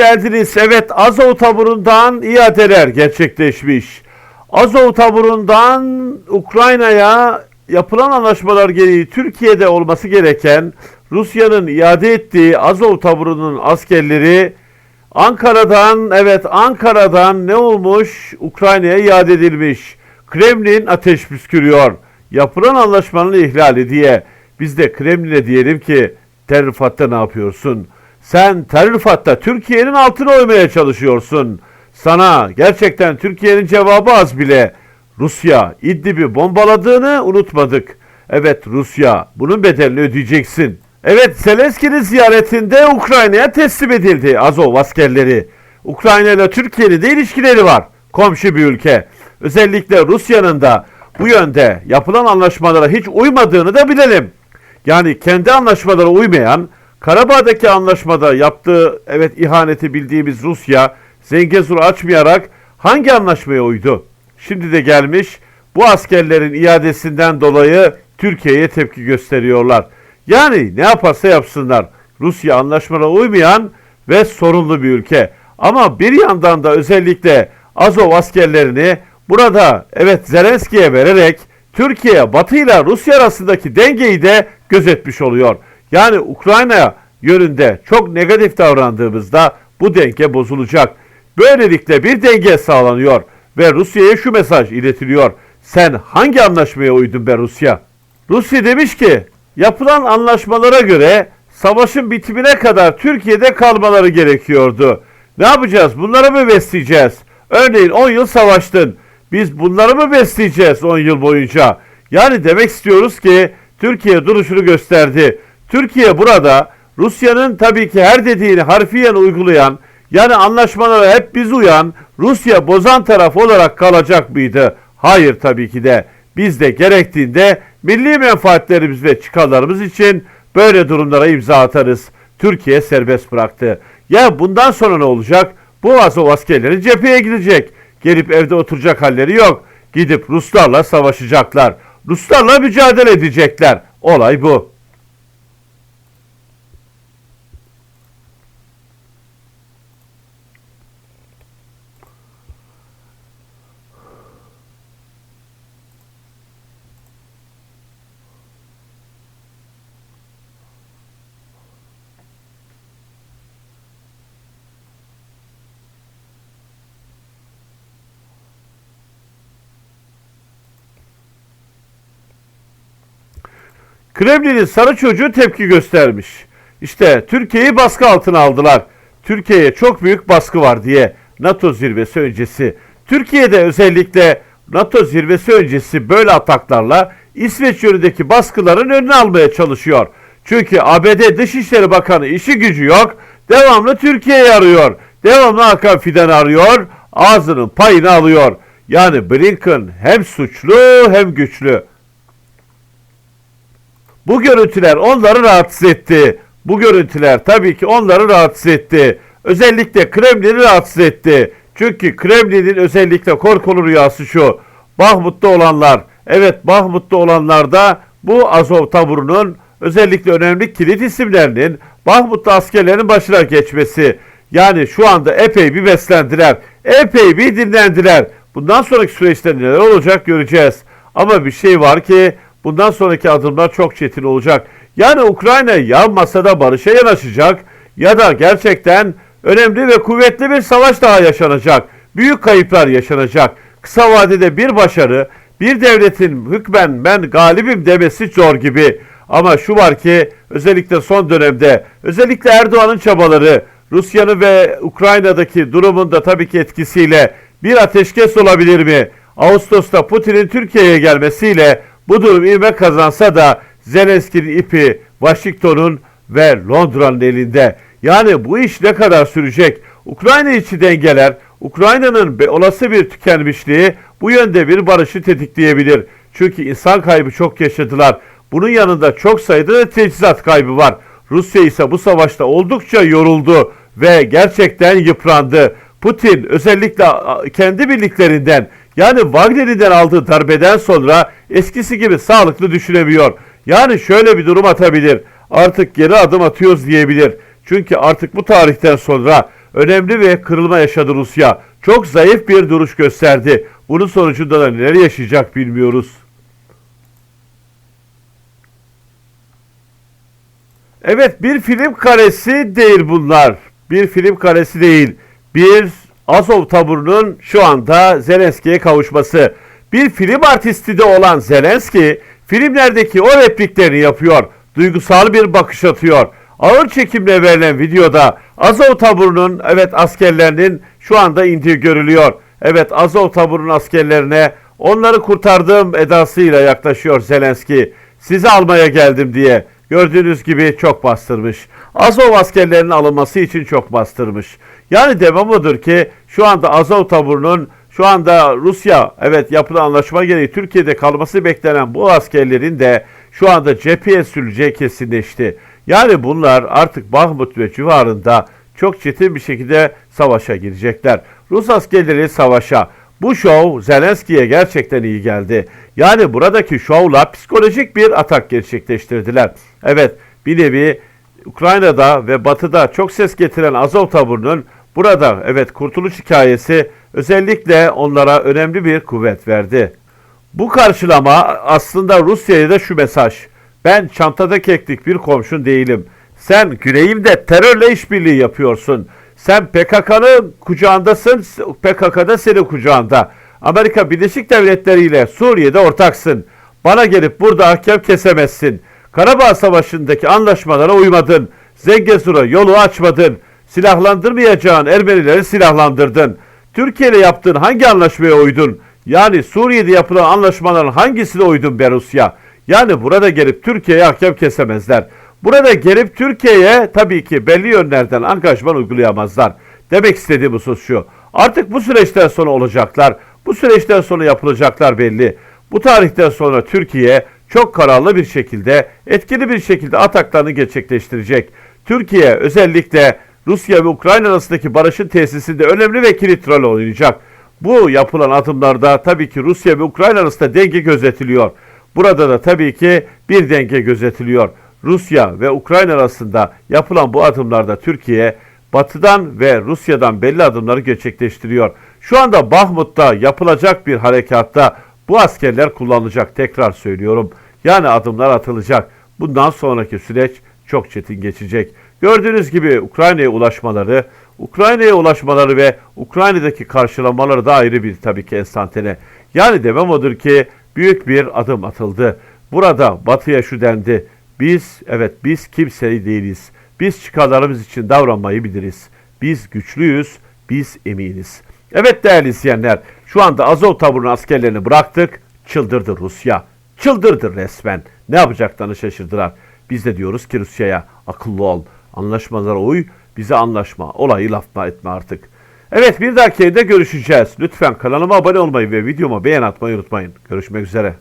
geldiniz. Evet Azov taburundan iadeler gerçekleşmiş. Azov taburundan Ukrayna'ya yapılan anlaşmalar gereği Türkiye'de olması gereken Rusya'nın iade ettiği Azov taburunun askerleri Ankara'dan evet Ankara'dan ne olmuş? Ukrayna'ya iade edilmiş. Kremlin ateş püskürüyor. Yapılan anlaşmanın ihlali diye. Biz de Kremlin'e diyelim ki Terrifat'ta ne yapıyorsun? Sen Terrifat'ta Türkiye'nin altına oymaya çalışıyorsun. Sana gerçekten Türkiye'nin cevabı az bile. Rusya İdlib'i bombaladığını unutmadık. Evet Rusya bunun bedelini ödeyeceksin. Evet Zelenski'nin ziyaretinde Ukrayna'ya teslim edildi Azov askerleri. Ukrayna ile Türkiye'nin de ilişkileri var. Komşu bir ülke. Özellikle Rusya'nın da bu yönde yapılan anlaşmalara hiç uymadığını da bilelim. Yani kendi anlaşmalara uymayan, Karabağ'daki anlaşmada yaptığı evet ihaneti bildiğimiz Rusya Zengezur'u açmayarak hangi anlaşmaya uydu? Şimdi de gelmiş bu askerlerin iadesinden dolayı Türkiye'ye tepki gösteriyorlar. Yani ne yaparsa yapsınlar Rusya anlaşmalara uymayan ve sorunlu bir ülke. Ama bir yandan da özellikle Azov askerlerini burada evet Zelenski'ye vererek Türkiye Batı ile Rusya arasındaki dengeyi de gözetmiş oluyor. Yani Ukrayna yönünde çok negatif davrandığımızda bu denge bozulacak. Böylelikle bir denge sağlanıyor ve Rusya'ya şu mesaj iletiliyor. Sen hangi anlaşmaya uydun be Rusya? Rusya demiş ki yapılan anlaşmalara göre savaşın bitimine kadar Türkiye'de kalmaları gerekiyordu. Ne yapacağız? Bunları mı besleyeceğiz? Örneğin 10 yıl savaştın. Biz bunları mı besleyeceğiz 10 yıl boyunca? Yani demek istiyoruz ki Türkiye duruşunu gösterdi. Türkiye burada Rusya'nın tabii ki her dediğini harfiyen uygulayan yani anlaşmalara hep biz uyan Rusya bozan taraf olarak kalacak mıydı? Hayır tabii ki de. Biz de gerektiğinde milli menfaatlerimiz ve çıkarlarımız için böyle durumlara imza atarız. Türkiye serbest bıraktı. Ya bundan sonra ne olacak? Bu Azov askerleri cepheye gidecek. Gelip evde oturacak halleri yok. Gidip Ruslarla savaşacaklar. Ruslarla mücadele edecekler. Olay bu. Kremlin'in sarı çocuğu tepki göstermiş. İşte Türkiye'yi baskı altına aldılar. Türkiye'ye çok büyük baskı var diye NATO zirvesi öncesi. Türkiye'de özellikle NATO zirvesi öncesi böyle ataklarla İsveç yönündeki baskıların önüne almaya çalışıyor. Çünkü ABD Dışişleri Bakanı işi gücü yok. Devamlı Türkiye'yi arıyor. Devamlı Hakan Fidan arıyor. Ağzının payını alıyor. Yani Blinken hem suçlu hem güçlü. Bu görüntüler onları rahatsız etti. Bu görüntüler tabii ki onları rahatsız etti. Özellikle Kremlin'i rahatsız etti. Çünkü Kremlin'in özellikle korkulu rüyası şu. Bahmut'ta olanlar, evet Bahmut'ta olanlarda bu Azov taburunun özellikle önemli kilit isimlerinin Bahmut'ta askerlerin başına geçmesi. Yani şu anda epey bir beslendiler. Epey bir dinlendiler. Bundan sonraki süreçte neler olacak göreceğiz. Ama bir şey var ki bundan sonraki adımlar çok çetin olacak. Yani Ukrayna ya masada barışa yanaşacak ya da gerçekten önemli ve kuvvetli bir savaş daha yaşanacak. Büyük kayıplar yaşanacak. Kısa vadede bir başarı, bir devletin hükmen ben galibim demesi zor gibi. Ama şu var ki özellikle son dönemde özellikle Erdoğan'ın çabaları Rusya'nın ve Ukrayna'daki durumunda tabii ki etkisiyle bir ateşkes olabilir mi? Ağustos'ta Putin'in Türkiye'ye gelmesiyle bu durum ivme kazansa da Zelenski'nin ipi Washington'un ve Londra'nın elinde. Yani bu iş ne kadar sürecek? Ukrayna içi dengeler, Ukrayna'nın olası bir tükenmişliği bu yönde bir barışı tetikleyebilir. Çünkü insan kaybı çok yaşadılar. Bunun yanında çok sayıda da teçhizat kaybı var. Rusya ise bu savaşta oldukça yoruldu ve gerçekten yıprandı. Putin özellikle kendi birliklerinden yani Wagner'inden aldığı darbeden sonra eskisi gibi sağlıklı düşünemiyor. Yani şöyle bir durum atabilir. Artık geri adım atıyoruz diyebilir. Çünkü artık bu tarihten sonra önemli ve kırılma yaşadı Rusya. Çok zayıf bir duruş gösterdi. Bunun sonucunda da neler yaşayacak bilmiyoruz. Evet bir film karesi değil bunlar. Bir film karesi değil. Bir Azov taburunun şu anda Zelenski'ye kavuşması. Bir film artisti de olan Zelenski filmlerdeki o repliklerini yapıyor. Duygusal bir bakış atıyor. Ağır çekimle verilen videoda Azov taburunun evet askerlerinin şu anda indiği görülüyor. Evet Azov taburunun askerlerine onları kurtardığım edasıyla yaklaşıyor Zelenski. Sizi almaya geldim diye. Gördüğünüz gibi çok bastırmış. Azov askerlerinin alınması için çok bastırmış. Yani demem odur ki şu anda Azov taburunun şu anda Rusya evet yapılan anlaşma gereği Türkiye'de kalması beklenen bu askerlerin de şu anda cepheye sürüleceği kesinleşti. Yani bunlar artık Bahmut ve civarında çok ciddi bir şekilde savaşa girecekler. Rus askerleri savaşa. Bu şov Zelenski'ye gerçekten iyi geldi. Yani buradaki şovla psikolojik bir atak gerçekleştirdiler. Evet bir nevi Ukrayna'da ve Batı'da çok ses getiren Azov taburunun burada evet kurtuluş hikayesi özellikle onlara önemli bir kuvvet verdi. Bu karşılama aslında Rusya'ya da şu mesaj. Ben çantada keklik bir komşun değilim. Sen güneyimde terörle işbirliği yapıyorsun. Sen PKK'nın kucağındasın, PKK da senin kucağında. Amerika Birleşik Devletleri ile Suriye'de ortaksın. Bana gelip burada hakem kesemezsin. Karabağ Savaşı'ndaki anlaşmalara uymadın. Zengezur'a yolu açmadın. Silahlandırmayacağın Ermenileri silahlandırdın. Türkiye ile yaptığın hangi anlaşmaya uydun? Yani Suriye'de yapılan anlaşmaların hangisine uydun be Rusya? Yani burada gelip Türkiye'ye hakem kesemezler. Burada gelip Türkiye'ye tabii ki belli yönlerden angajman uygulayamazlar. Demek istediğim husus şu. Artık bu süreçten sonra olacaklar. Bu süreçten sonra yapılacaklar belli. Bu tarihten sonra Türkiye çok kararlı bir şekilde, etkili bir şekilde ataklarını gerçekleştirecek. Türkiye özellikle Rusya ve Ukrayna arasındaki barışın tesisinde önemli ve kilit rol oynayacak. Bu yapılan adımlarda tabii ki Rusya ve Ukrayna arasında denge gözetiliyor. Burada da tabii ki bir denge gözetiliyor. Rusya ve Ukrayna arasında yapılan bu adımlarda Türkiye Batı'dan ve Rusya'dan belli adımları gerçekleştiriyor. Şu anda Bahmut'ta yapılacak bir harekatta bu askerler kullanılacak tekrar söylüyorum. Yani adımlar atılacak. Bundan sonraki süreç çok çetin geçecek. Gördüğünüz gibi Ukrayna'ya ulaşmaları, Ukrayna'ya ulaşmaları ve Ukrayna'daki karşılamaları da ayrı bir tabii ki enstantane. Yani demem odur ki büyük bir adım atıldı. Burada batıya şu dendi. Biz evet biz kimse değiliz. Biz çıkarlarımız için davranmayı biliriz. Biz güçlüyüz, biz eminiz. Evet değerli izleyenler, şu anda Azov taburunun askerlerini bıraktık. Çıldırdı Rusya. Çıldırdı resmen. Ne yapacaklarını şaşırdılar. Biz de diyoruz ki Rusya'ya akıllı ol. Anlaşmalara uy. Bize anlaşma. Olayı lafma etme artık. Evet bir dahaki yayında görüşeceğiz. Lütfen kanalıma abone olmayı ve videoma beğen atmayı unutmayın. Görüşmek üzere.